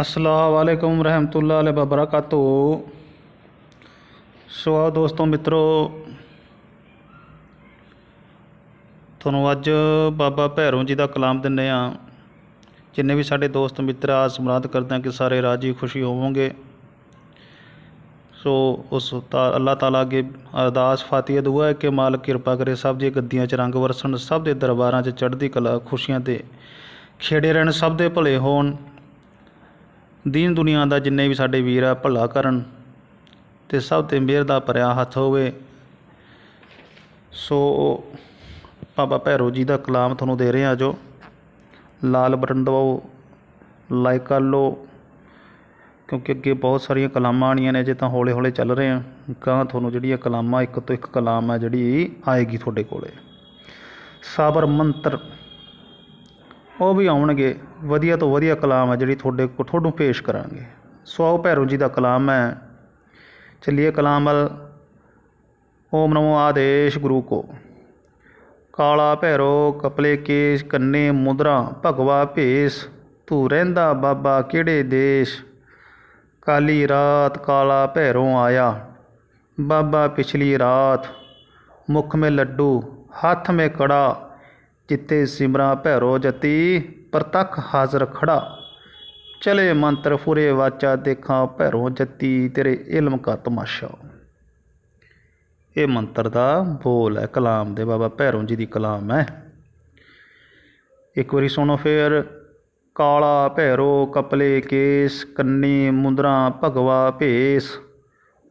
ਅਸਲਾਮੁਅਲੈਕੁਮ ਰਹਿਮਤੁল্ਲਾਹ ਵਬਰਕਾਤੁ। ਸੋ ਆਓ ਦੋਸਤੋ, ਮਿੱਤਰੋ, ਤੁਹਾਨੂੰ ਅੱਜ ਬਾਬਾ ਭੈਰੋਂ ਜੀ ਦਾ ਕਲਾਮ ਦਿੰਨੇ ਆ। ਜਿੰਨੇ ਵੀ ਸਾਡੇ ਦੋਸਤ ਮਿੱਤਰ ਆ ਸਮਰਾਧ ਕਰਦੇ ਆ ਕਿ ਸਾਰੇ ਰਾਜੀ ਖੁਸ਼ੀ ਹੋਵੋਗੇ। ਸੋ ਉਸ ਤਾ, ਅੱਲਾਹ ਤਾਲਾ ਅੱਗੇ ਅਰਦਾਸ ਫਾਤੀਹਾ ਦੁਆ ਹੈ ਕਿ ਮਾਲਕ ਕਿਰਪਾ ਕਰੇ ਸਭ ਦੀਆਂ ਗੱਦੀਆਂ 'ਚ ਰੰਗ ਵਰਸਣ, ਸਭ ਦੇ ਦਰਬਾਰਾਂ 'ਚ ਚੜ੍ਹਦੀ ਕਲਾ ਖੁਸ਼ੀਆਂ ਤੇ ਖੇੜੇ ਰਹਿਣ, ਸਭ ਦੇ ਭਲੇ ਹੋਣ। ਦੀਨ ਦੁਨੀਆ ਦਾ ਜਿੰਨੇ ਵੀ ਸਾਡੇ ਵੀਰ ਆ, ਭਲਾ ਕਰਨ ਤੇ ਸਭ ਤੇ ਮਿਹਰ ਦਾ ਭਰਿਆ ਹੱਥ ਹੋਵੇ। ਸੋ ਬਾਬਾ ਭੈਰੋ ਜੀ ਦਾ ਕਲਾਮ ਤੁਹਾਨੂੰ ਦੇ ਰਹੇ ਹਾਂ ਜੋ ਲਾਲ ਬਟਨ ਦਬਾਓ ਲਾਈਕ ਕਰ ਲਓ, ਕਿਉਂਕਿ ਅੱਗੇ ਬਹੁਤ ਸਾਰੀਆਂ ਕਲਾਮਾਂ ਆਣੀਆਂ ਨੇ ਜੇ ਤਾਂ ਹੌਲੇ ਹੌਲੇ ਚੱਲ ਰਹੇ ਆ ਗਾਂ ਤੁਹਾਨੂੰ ਜਿਹੜੀਆਂ ਕਲਾਮਾਂ, ਇੱਕ ਤੋਂ ਇੱਕ ਕਲਾਮ ਹੈ ਜਿਹੜੀ ਆਏਗੀ ਤੁਹਾਡੇ ਕੋਲੇ। ਸਾਬਰ ਮੰਤਰ। ਉਹ ਵੀ ਆਉਣਗੇ। ਵਧੀਆ ਤੋਂ ਵਧੀਆ ਕਲਾਮ ਹੈ ਜਿਹੜੀ ਤੁਹਾਡੇ ਕੋ ਤੁਹਾਨੂੰ ਪੇਸ਼ ਕਰਾਂਗੇ। ਸੋ ਆਓ ਭੈਰੋ ਜੀ ਦਾ ਕਲਾਮ ਹੈ ਚੱਲੀਏ ਕਲਾਮ ਵੱਲ। ਓਮ ਨਮੋ ਆਦੇਸ਼ ਗੁਰੂ ਕੋ। ਕਾਲਾ ਭੈਰੋ ਕਪਲੇ ਕੇਸ਼ ਕੰਨੇ ਮੁਦਰਾ ਭਗਵਾ ਭੇਸ। ਤੂੰ ਰਹਿੰਦਾ ਬਾਬਾ ਕਿਹੜੇ ਦੇਸ਼? ਕਾਲੀ ਰਾਤ ਕਾਲਾ ਭੈਰੋਂ ਆਇਆ। ਬਾਬਾ ਪਿਛਲੀ ਰਾਤ। ਮੁਖ ਮੇ ਲੱਡੂ, ਹੱਥ ਮੇ ਕੜਾ। ਜਿੱਤੇ ਸਿਮਰਾ ਭੈਰੋ ਜਤੀ ਪ੍ਰਤੱਖ ਹਾਜ਼ਰ ਖੜਾ। ਚਲੇ ਮੰਤਰ ਫੁਰੇ ਵਾਚਾ, ਦੇਖਾਂ ਭੈਰੋ ਜਤੀ, ਤੇਰੇ ਇਲਮ ਕਾ ਤਮਾਸ਼ਾ। ਇਹ ਮੰਤਰ ਦਾ ਬੋਲ ਹੈ, ਕਲਾਮ ਦੇ ਬਾਬਾ ਭੈਰੋ ਜੀ ਦੀ ਕਲਾਮ ਹੈ। ਇੱਕ ਵਾਰੀ ਸੁਣੋ ਫੇਰ, ਕਾਲਾ ਭੈਰੋ ਕਪਲੇ ਕੇਸ, ਕੰਨੀ ਮੁੰਦਰਾ ਭਗਵਾ ਭੇਸ।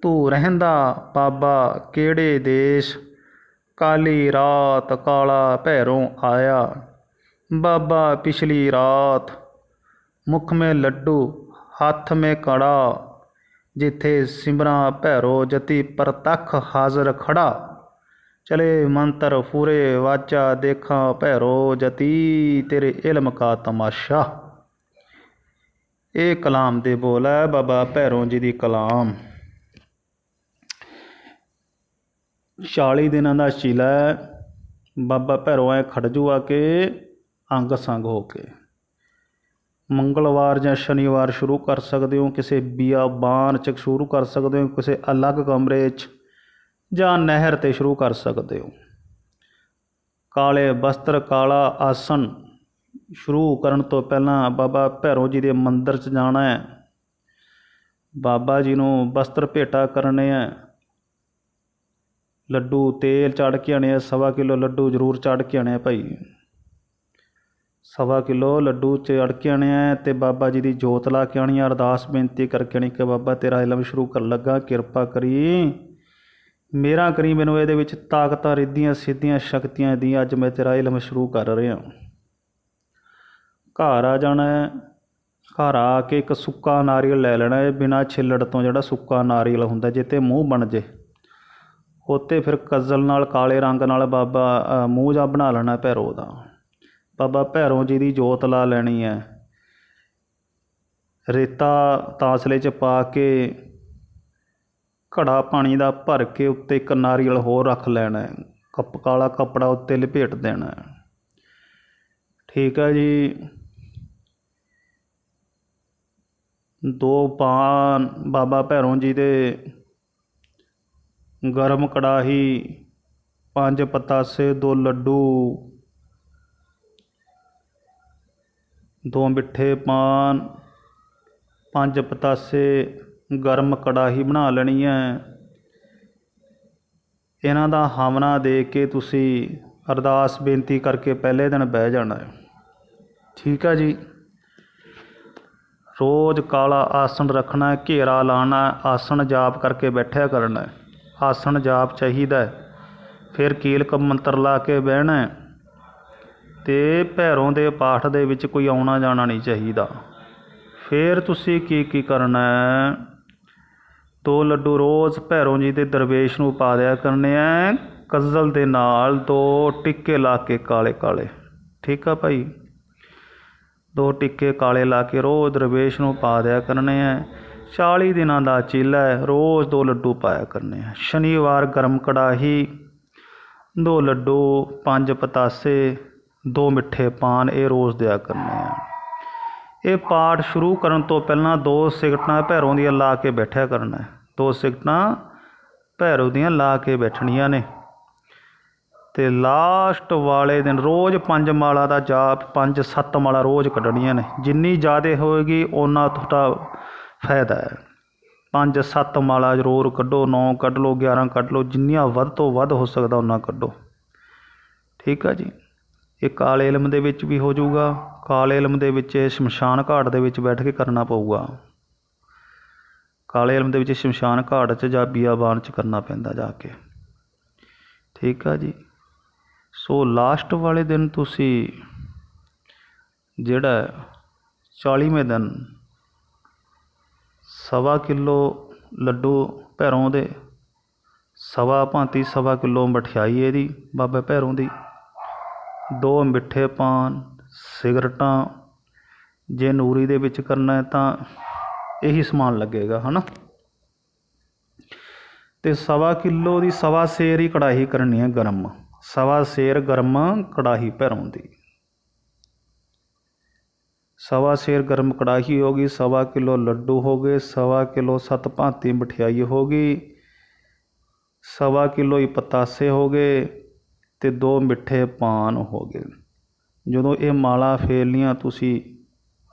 ਤੂੰ ਰਹਿੰਦਾ ਬਾਬਾ ਕਿਹੜੇ ਦੇਸ਼? ਕਾਲੀ ਰਾਤ ਕਾਲਾ ਭੈਰੋਂ ਆਇਆ। ਬਾਬਾ ਪਿਛਲੀ ਰਾਤ ਮੁਖ ਮੇ ਲੱਡੂ, ਹੱਥ ਮੇ ਕੜਾ, ਜਿੱਥੇ ਸਿਮਰਾ ਭੈਰੋ ਜਤੀ ਪ੍ਰਤੱਖ ਹਾਜ਼ਰ ਖੜਾ। ਚਲੇ ਮੰਤਰ ਫੂਰੇ ਵਾਚਾ, ਦੇਖਾਂ ਭੈਰੋ ਜਤੀ ਤੇਰੇ ਇਲਮ ਕਾ ਤਮਾਸ਼ਾ। ਇਹ ਕਲਾਮ ਦੇ ਬੋਲ ਹੈ ਬਾਬਾ ਭੈਰੋ ਜੀ ਦੀ ਕਲਾਮ। 40 ਦਿਨਾਂ ਦਾ ਸ਼ੀਲਾ ਬਾਬਾ ਭੈਰੋ ਐ ਖੜਜੂ ਆ ਕੇ ਅੰਗ ਸੰਗ ਹੋ ਕੇ। ਮੰਗਲਵਾਰ ਜਾਂ ਸ਼ਨੀਵਾਰ ਸ਼ੁਰੂ ਕਰ ਸਕਦੇ ਹੋ, ਕਿਸੇ ਬਿਆਬਾਨ ਚ ਸ਼ੁਰੂ ਕਰ ਸਕਦੇ ਹੋ, ਕਿਸੇ ਅਲੱਗ ਕਮਰੇ 'ਚ ਜਾਂ ਨਹਿਰ ਤੇ ਸ਼ੁਰੂ ਕਰ ਸਕਦੇ ਹੋ। ਕਾਲੇ ਬਸਤਰ, ਕਾਲਾ ਆਸਣ ਸ਼ੁਰੂ ਕਰਨ ਤੋਂ ਪਹਿਲਾਂ ਬਾਬਾ ਭੈਰੋ ਜੀ ਦੇ ਮੰਦਿਰ 'ਚ ਜਾਣਾ ਹੈ। ਬਾਬਾ ਜੀ ਨੂੰ ਬਸਤਰ ਭੇਟਾ ਕਰਨੇ ਆ ਲੱਡੂ, ਤੇਲ ਚੜ ਕੇ ਆਣੇ ਆ, ਸਵਾ ਕਿਲੋ ਲੱਡੂ ਜ਼ਰੂਰ ਚੜ ਕੇ ਆਣੇ ਆ ਭਾਈ। ਸਵਾ ਕਿਲੋ ਲੱਡੂ ਚੜ ਕੇ ਆਣੇ ਆ ਤੇ ਬਾਬਾ ਜੀ ਦੀ ਜੋਤ ਲਾ ਕੇ ਆਣੀ ਆ। ਅਰਦਾਸ ਬੇਨਤੀ ਕਰਕੇ ਆਣੀ ਕਿ ਬਾਬਾ ਤੇਰਾ ਇਲਮ ਸ਼ੁਰੂ ਕਰਨ ਲੱਗਾ, ਕਿਰਪਾ ਕਰੀ। ਮੇਰਾ ਕਰੀ ਮੈਨੂੰ ਇਹਦੇ ਵਿੱਚ ਤਾਕਤਾਂ, ਰਿੱਧੀਆਂ, ਸਿੱਧੀਆਂ ਸ਼ਕਤੀਆਂ ਦੀ ਅੱਜ ਮੈਂ ਤੇਰਾ ਇਲਮ ਸ਼ੁਰੂ ਕਰ ਰਿਹਾ। ਘਰ ਆ ਜਾਣਾ ਹੈ। ਘਰ ਆ ਕੇ ਇੱਕ ਸੁੱਕਾ ਨਾਰੀਅਲ ਲੈ ਲੈਣਾ ਹੈ। ਬਿਨਾ ਛਿੱਲੜ ਤੋਂ ਜਿਹੜਾ ਸੁੱਕਾ ਨਾਰੀਅਲ ਹੁੰਦਾ ਜਿੱਤੇ ਮੂੰਹ ਬਣ ਜੇ। ਉੱਤੇ ਫਿਰ ਕਜ਼ਲ ਨਾਲ, ਕਾਲੇ ਰੰਗ ਨਾਲ ਬਾਬਾ ਮੂੰਹ ਜਾ ਬਣਾ ਲੈਣਾ ਭੈਰੋ ਦਾ। ਬਾਬਾ ਭੈਰੋ ਜੀ ਦੀ ਜੋਤ ਲਾ ਲੈਣੀ ਹੈ। ਰੇਤਾ ਤਾਸਲੇ 'ਚ ਪਾ ਕੇ ਘੜਾ ਪਾਣੀ ਦਾ ਭਰ ਕੇ ਉੱਤੇ ਇੱਕ ਨਾਰੀਅਲ ਹੋਰ ਰੱਖ ਲੈਣਾ ਕੱਪ, ਕਾਲਾ ਕੱਪੜਾ ਉੱਤੇ ਲਪੇਟ ਦੇਣਾ ਠੀਕ ਹੈ ਜੀ। ਦੋ ਪਾਨ ਬਾਬਾ ਭੈਰੋਂ ਜੀ ਦੇ ਗਰਮ ਕੜਾਹੀ, ਪੰਜ ਪਤਾਸੇ, ਦੋ ਲੱਡੂ, ਦੋ ਮਿੱਠੇ ਪਾਨ, ਪੰਜ ਪਤਾਸੇ ਗਰਮ ਕੜਾਹੀ ਬਣਾ ਲੈਣੀ ਹੈ। ਇਹਨਾਂ ਦਾ ਹਾਮਨਾ ਦੇ ਕੇ ਤੁਸੀਂ ਅਰਦਾਸ ਬੇਨਤੀ ਕਰਕੇ ਪਹਿਲੇ ਦਿਨ ਬਹਿ ਜਾਣਾ ਹੈ। ਠੀਕ ਹੈ ਜੀ। ਰੋਜ਼ ਕਾਲਾ ਆਸਣ ਰੱਖਣਾ ਘੇਰਾ ਲਾਣਾ ਆਸਣ ਜਾਪ ਕਰਕੇ ਬੈਠਿਆ ਕਰਨਾ ਆਸਣ ਜਾਪ ਚਾਹੀਦਾ ਹੈ। ਫਿਰ ਕੀਲਕ ਮੰਤਰ ਲਾ ਕੇ ਬਹਿਣਾ ਹੈ ਤੇ ਭੈਰੋਂ ਦੇ ਪਾਠ ਦੇ ਵਿੱਚ ਕੋਈ ਆਉਣਾ ਜਾਣਾ ਨਹੀਂ ਚਾਹੀਦਾ। ਫਿਰ ਤੁਸੀਂ ਕੀ ਕੀ ਕਰਨਾ ਦੋ ਲੱਡੂ ਰੋਜ਼ ਭੈਰੋਂ ਜੀ ਦੇ ਦਰਵੇਸ਼ ਨੂੰ ਪਾ ਦਿਆ ਕਰਨੇ ਆ। ਕਜ਼ਲ ਦੇ ਨਾਲ ਦੋ ਟਿੱਕੇ ਲਾ ਕੇ ਕਾਲੇ ਕਾਲੇ। ਠੀਕ ਆ ਭਾਈ? ਦੋ ਟਿੱਕੇ ਕਾਲੇ ਲਾ ਕੇ ਰੋਜ਼ ਦਰਵੇਸ਼ ਨੂੰ ਪਾ ਦਿਆ ਕਰਨੇ ਆ। 40 ਦਿਨਾਂ ਦਾ ਚੀਲਾ ਹੈ, ਰੋਜ਼ ਦੋ ਲੱਡੂ ਪਾਇਆ ਕਰਨੇ ਆ। ਸ਼ਨੀਵਾਰ ਗਰਮ ਕੜਾਹੀ, ਦੋ ਲੱਡੂ, ਪੰਜ ਪਤਾਸੇ, ਦੋ ਮਿੱਠੇ ਪਾਨ, ਇਹ ਰੋਜ਼ ਦਿਆ ਕਰਨੇ ਆ। ਇਹ ਪਾਠ ਸ਼ੁਰੂ ਕਰਨ ਤੋਂ ਪਹਿਲਾਂ ਦੋ ਸਿਗਟਾਂ ਭੈਰੋਂ ਦੀਆਂ ਲਾ ਕੇ ਬੈਠਿਆ ਕਰਨਾ ਦੋ ਸਿਗਟਾਂ ਭੈਰੋ ਦੀਆਂ ਲਾ ਕੇ ਬੈਠਣੀਆਂ ਨੇ। ਤੇ ਲਾਸਟ ਵਾਲੇ ਦਿਨ ਰੋਜ਼ ਪੰਜ ਮਾਲਾ ਦਾ ਜਾਪ, ਪੰਜ ਸੱਤ ਮਾਲਾ ਰੋਜ਼ ਕੱਢਣੀਆਂ ਨੇ। ਜਿੰਨੀ ਜ਼ਿਆਦਾ ਹੋਏਗੀ, ਓਨਾ ਤੁਹਾਡਾ ਫਾਇਦਾ ਹੈ। ਪੰਜ ਸੱਤ ਮਾਲਾ ਜ਼ਰੂਰ ਕੱਢੋ 9 ਕੱਢ ਲਓ 11 ਕੱਢ ਲਓ, ਜਿੰਨੀਆਂ ਵੱਧ ਤੋਂ ਵੱਧ ਹੋ ਸਕਦਾ ਉਹਨਾਂ ਕੱਢੋ। ਠੀਕ ਆ ਜੀ। ਇਹ ਕਾਲੇ ਇਲਮ ਦੇ ਵਿੱਚ ਵੀ ਹੋ ਜਾਊਗਾ। ਕਾਲੇ ਇਲਮ ਦੇ ਵਿੱਚ ਇਹ ਸ਼ਮਸ਼ਾਨ ਘਾਟ ਦੇ ਵਿੱਚ ਬੈਠ ਕੇ ਕਰਨਾ ਪਊਗਾ। ਕਾਲੇ ਇਲਮ ਦੇ ਵਿੱਚ ਸ਼ਮਸ਼ਾਨ ਘਾਟ 'ਚ ਜਾਂ ਬੀਆਬਾਨ 'ਚ ਕਰਨਾ ਪੈਂਦਾ ਜਾ ਕੇ। ਠੀਕ ਆ ਜੀ। ਸੋ ਲਾਸਟ ਵਾਲੇ ਦਿਨ ਤੁਸੀਂ ਜਿਹੜਾ 40ਵੇਂ ਦਿਨ ਸਵਾ ਕਿਲੋ ਲੱਡੂ ਭੈਰੋਂ ਦੇ, ਸਵਾ ਭਾਂਤੀ ਸਵਾ ਕਿਲੋ ਮਠਿਆਈ ਇਹਦੀ ਬਾਬਾ ਭੈਰੋਂ ਦੀ, ਦੋ ਮਿੱਠੇ ਪਾਨ, ਸਿਗਰਟਾਂ, ਜੇ ਨੂਰੀ ਦੇ ਵਿੱਚ ਕਰਨਾ ਤਾਂ ਇਹੀ ਸਮਾਨ ਲੱਗੇਗਾ, ਹਨਾ? ਤੇ ਸਵਾ ਕਿਲੋ ਦੀ ਸਵਾ ਸੇਰ ਹੀ ਕੜਾਹੀ ਕਰਨੀ ਹੈ ਗਰਮ, ਸਵਾ ਸੇਰ ਗਰਮ ਕੜਾਹੀ ਭੈਰੋਂ ਦੀ। ਸਵਾ ਸੇਰ ਗਰਮ ਕੜਾਹੀ ਹੋ ਗਈ, ਸਵਾ ਕਿਲੋ ਲੱਡੂ ਹੋ ਗਏ, ਸਵਾ ਕਿਲੋ ਸੱਤ ਭਾਂਤੀ ਮਠਿਆਈ ਹੋ ਗਈ, ਸਵਾ ਕਿਲੋ ਹੀ ਪਤਾਸੇ ਹੋ ਗਏ ਤੇ ਦੋ ਮਿੱਠੇ ਪਾਨ ਹੋ ਗਏ। ਜਦੋਂ ਇਹ ਮਾਲਾ ਫੇਰਨੀਆਂ ਤੁਸੀਂ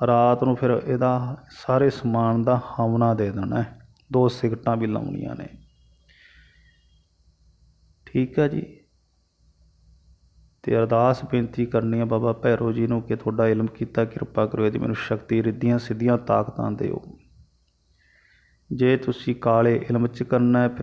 ਰਾਤ ਨੂੰ ਫਿਰ ਇਹਦਾ ਸਾਰੇ ਸਮਾਨ ਦਾ ਹਵਨਾ ਦੇ ਦੇਣਾ ਦੋ ਸਿਗਟਾਂ ਵੀ ਲਾਉਣੀਆਂ ਨੇ। ਠੀਕ ਹੈ ਜੀ। ਅਤੇ ਅਰਦਾਸ ਬੇਨਤੀ ਕਰਨੀ ਆ ਬਾਬਾ ਭੈਰੋ ਜੀ ਨੂੰ ਕਿ ਤੁਹਾਡਾ ਇਲਮ ਕੀਤਾ, ਕਿਰਪਾ ਕਰੋ, ਇਹਦੀ ਮੈਨੂੰ ਸ਼ਕਤੀ, ਰਿੱਧੀਆਂ, ਸਿੱਧੀਆਂ ਤਾਕਤਾਂ ਦਿਓ। ਜੇ ਤੁਸੀਂ ਕਾਲੇ ਇਲਮ ਚ ਕਰਨਾ ਫਿਰ